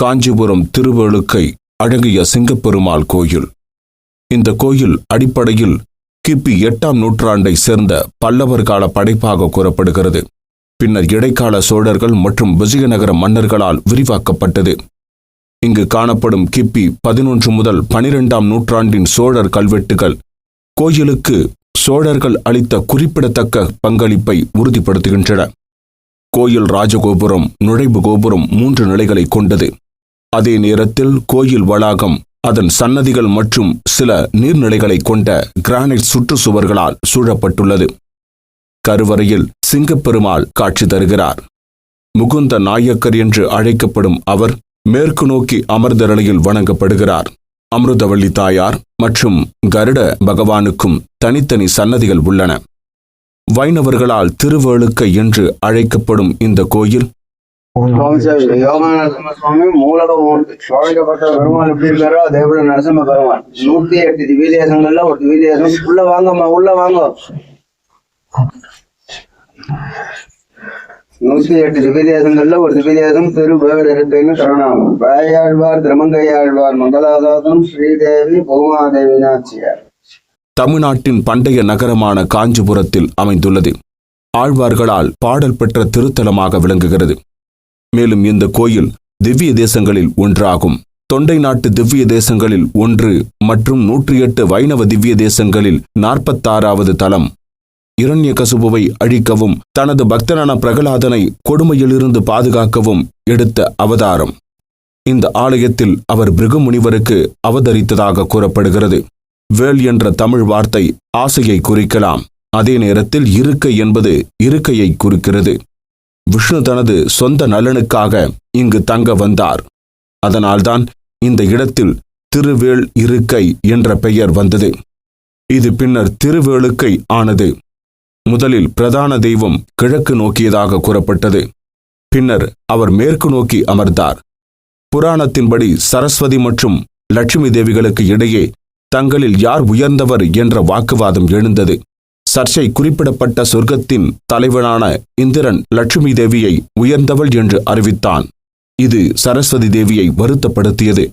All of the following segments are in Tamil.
காஞ்சிபுரம் திருவழுக்கை அழகிய சிங்கப்பெருமாள் கோயில். இந்த கோயில் அடிப்படையில் கிபி எட்டாம் நூற்றாண்டை சேர்ந்த பல்லவர் கால படைப்பாக கூறப்படுகிறது. பின்னர் இடைக்கால சோழர்கள் மற்றும் விஜயநகர மன்னர்களால் விரிவாக்கப்பட்டது. இங்கு காணப்படும் கிபி பதினொன்று முதல் பனிரெண்டாம் நூற்றாண்டின் சோழர் கல்வெட்டுகள் கோயிலுக்கு சோழர்கள் அளித்த குறிப்பிடத்தக்க பங்களிப்பை உறுதிப்படுத்துகின்றன. கோயில் ராஜகோபுரம் நுழைவு கோபுரம் மூன்று நிலைகளை கொண்டது. அதே நேரத்தில் கோயில் வளாகம் அதன் சன்னதிகள் மற்றும் சில நீர்நிலைகளை கொண்ட கிரானைட் சுற்றுச்சுவர்களால் சூழப்பட்டுள்ளது. கருவறையில் சிங்கப்பெருமாள் காட்சி தருகிறார். முகுந்த நாயக்கர் என்று அழைக்கப்படும் அவர் மேற்கு நோக்கி அமர்ந்த நிலையில் வணங்கப்படுகிறார். அமிர்தவள்ளி தாயார் மற்றும் கருட பகவானுக்கும் தனித்தனி சன்னதிகள் உள்ளன. வைணவர்களால் திருவேளுக்கை என்று அழைக்கப்படும் இந்த கோயில் சுவாமி சார் யோக நரசிம்ம சுவாமி மூலகம் சோழிக்கப்பட்ட பெருமாள் எப்படி இருக்காரோ அதே போல நரசிம்ம பெருமாள். நூத்தி எட்டு திவ்ய தேசங்கள்ல ஒரு திவ்ய தேசம். உள்ள வாங்கம்மா உள்ள வாங்க. நூத்தி எட்டு திவ்ய தேசங்கள்ல ஒரு திவ்ய தேசம். திருவேடு இருக்குன்னு கருணாமம் பேயாழ்வார் திருமங்கையாழ்வார் மங்களாதாசம் ஸ்ரீதேவி பூமாதேவி நாச்சியார். தமிழ்நாட்டின் பண்டைய நகரமான காஞ்சிபுரத்தில் அமைந்துள்ளது. ஆழ்வார்களால் பாடல் பெற்ற திருத்தலமாக விளங்குகிறது. மேலும் இந்த கோயில் திவ்ய தேசங்களில் ஒன்றாகும். தொண்டை நாட்டு திவ்ய தேசங்களில் ஒன்று மற்றும் நூற்றி எட்டு வைணவ திவ்ய தேசங்களில் நாற்பத்தாறாவது தலம். இரண்ய கசுபுவை அழிக்கவும் தனது பக்தனான பிரகலாதனை கொடுமையிலிருந்து பாதுகாக்கவும் எடுத்த அவதாரம். இந்த ஆலயத்தில் அவர் பிருகு முனிவருக்கு அவதரித்ததாக கூறப்படுகிறது. வேல் என்ற தமிழ் வார்த்தை ஆசையை குறிக்கலாம். அதே நேரத்தில் இருக்கை என்பது இருக்கையை குறிக்கிறது. விஷ்ணு தனது சொந்த நலனுக்காக இங்கு தங்க வந்தார். அதனால்தான் இந்த இடத்தில் திருவேள் இருக்கை என்ற பெயர் வந்தது. இது பின்னர் திருவேளுக்கை ஆனது. முதலில் பிரதான தெய்வம் கிழக்கு நோக்கியதாக கூறப்பட்டது. பின்னர் அவர் மேற்கு நோக்கி அமர்ந்தார். புராணத்தின்படி சரஸ்வதி மற்றும் லட்சுமி தேவிகளுக்கு இடையே தங்களில் யார் உயர்ந்தவர் என்ற வாக்குவாதம் எழுந்தது. சர்ச்சை குறிப்பிடப்பட்ட சொர்க்கத்தின் தலைவனான இந்திரன் லட்சுமி தேவியை உயர்ந்தவள் என்று அறிவித்தான். இது சரஸ்வதி தேவியை வருத்தப்படுத்தியது.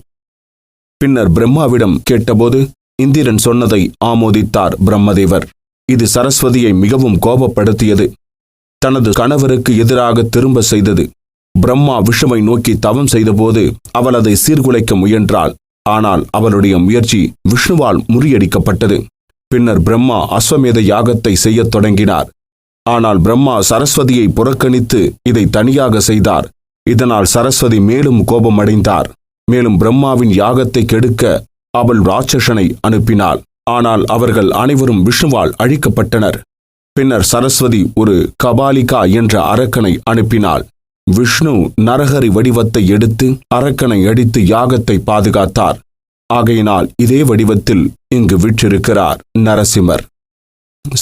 பின்னர் பிரம்மாவிடம் கேட்டபோது இந்திரன் சொன்னதை ஆமோதித்தார் பிரம்மதேவர். இது சரஸ்வதியை மிகவும் கோபப்படுத்தியது. தனது கணவருக்கு எதிராக திரும்ப செய்தது. பிரம்மா விஷமை நோக்கி தவம் செய்தபோது அவள் அதை சீர்குலைக்க முயன்றாள். ஆனால் அவளுடைய முயற்சி விஷ்ணுவால் முறியடிக்கப்பட்டது. பின்னர் பிரம்மா அஸ்வமேத யாகத்தை செய்யத் தொடங்கினார். ஆனால் பிரம்மா சரஸ்வதியை புறக்கணித்து இதை தனியாக செய்தார். இதனால் சரஸ்வதி மேலும் கோபமடைந்தார். மேலும் பிரம்மாவின் யாகத்தை கெடுக்க அவள் ராட்சசனை அனுப்பினாள். ஆனால் அவர்கள் அனைவரும் விஷ்ணுவால் அழிக்கப்பட்டனர். பின்னர் சரஸ்வதி ஒரு கபாலிகா என்ற அரக்கனை அனுப்பினாள். விஷ்ணு நரகரி வடிவத்தை எடுத்து அரக்கனை அடித்து யாகத்தை பாதுகாத்தார். ஆகையினால் இதே வடிவத்தில் இங்கு விற்றிருக்கிறார் நரசிம்மர்.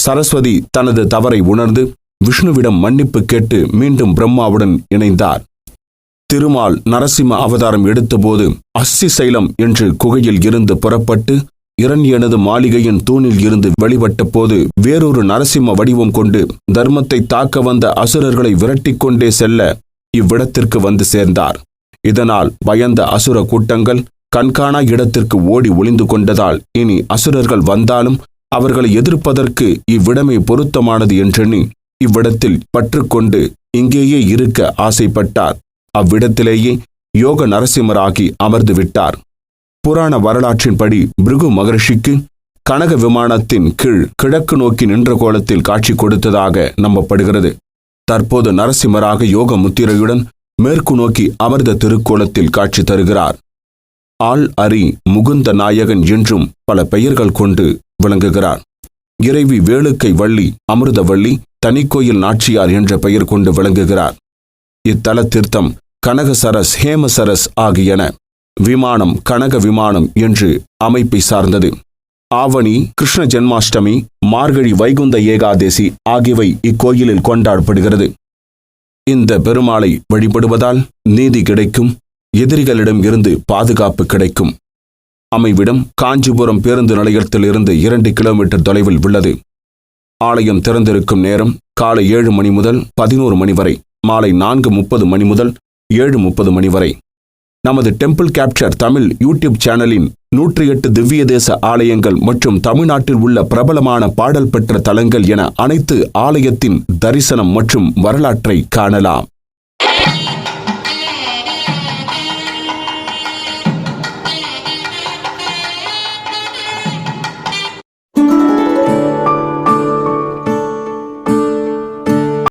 சரஸ்வதி தனது தவறை உணர்ந்து விஷ்ணுவிடம் மன்னிப்பு கேட்டு மீண்டும் பிரம்மாவுடன் இணைந்தார். திருமால் நரசிம்ம அவதாரம் எடுத்தபோது அஸ்தி சைலம் என்று குகையில் இருந்து புறப்பட்டு இரண்யனது மாளிகையின் தூணில் இருந்து வெளிப்பட்ட போது வேறொரு நரசிம்ம வடிவம் கொண்டு தர்மத்தை தாக்க வந்த அசுரர்களை விரட்டிக்கொண்டே செல்ல இவ்விடத்திற்கு வந்து சேர்ந்தார். இதனால் பயந்த அசுர கூட்டங்கள் கண்காணா இடத்திற்கு ஓடி ஒளிந்து கொண்டதால் இனி அசுரர்கள் வந்தாலும் அவர்களை எதிர்ப்பதற்கு இவ்விடமே பொருத்தமானது என்றெண்ணி இவ்விடத்தில் பற்றுக்கொண்டு இங்கேயே இருக்க ஆசைப்பட்டார். அவ்விடத்திலேயே யோக நரசிம்மராகி அமர்ந்து விட்டார். புராண வரலாற்றின்படி பிருகு மகரிஷிக்கு கனக விமானத்தின் கீழ் கிழக்கு நோக்கி நின்ற கோலத்தில் காட்சி கொடுத்ததாக நம்பப்படுகிறது. தற்போது நரசிம்மராக யோக முத்திரையுடன் மேற்கு நோக்கி அமர்ந்த திருக்கோலத்தில் காட்சி தருகிறார். ஆள் அரி முகுந்த நாயகன் என்றும் பல பெயர்கள் கொண்டு விளங்குகிறார் இறைவி வேளுக்கை வள்ளி அமிர்தவள்ளி தனிக்கோயில் நாச்சியார் என்ற பெயர் கொண்டு விளங்குகிறார். இத்தல தீர்த்தம் கனகசரஸ் ஹேமசரஸ் ஆகியன விமானம் கனக விமானம் என்று அமைப்பை சார்ந்தது. ஆவணி கிருஷ்ண ஜென்மாஷ்டமி மார்கழி வைகுந்த ஏகாதேசி ஆகியவை இக்கோயிலில் கொண்டாடப்படுகிறது. இந்த பெருமாளை வழிபடுவதால் நீதி கிடைக்கும். எதிரிகளிடம் இருந்து பாதுகாப்பு கிடைக்கும். அமைவிடம் காஞ்சிபுரம் பேருந்து நிலையத்திலிருந்து இரண்டு கிலோமீட்டர் தொலைவில் உள்ளது. ஆலயம் திறந்திருக்கும் நேரம் காலை ஏழு மணி முதல் பதினோரு மணி வரை மாலை நான்கு முப்பது மணி முதல் ஏழு முப்பது மணி வரை. நமது டெம்பிள் கேப்சர் தமிழ் யூடியூப் சேனலின் நூற்றி எட்டு திவ்ய தேச ஆலயங்கள் மற்றும் தமிழ்நாட்டில் உள்ள பிரபலமான பாடல் பெற்ற தலங்கள் என அனைத்து ஆலயத்தின் தரிசனம் மற்றும் வரலாற்றை காணலாம்.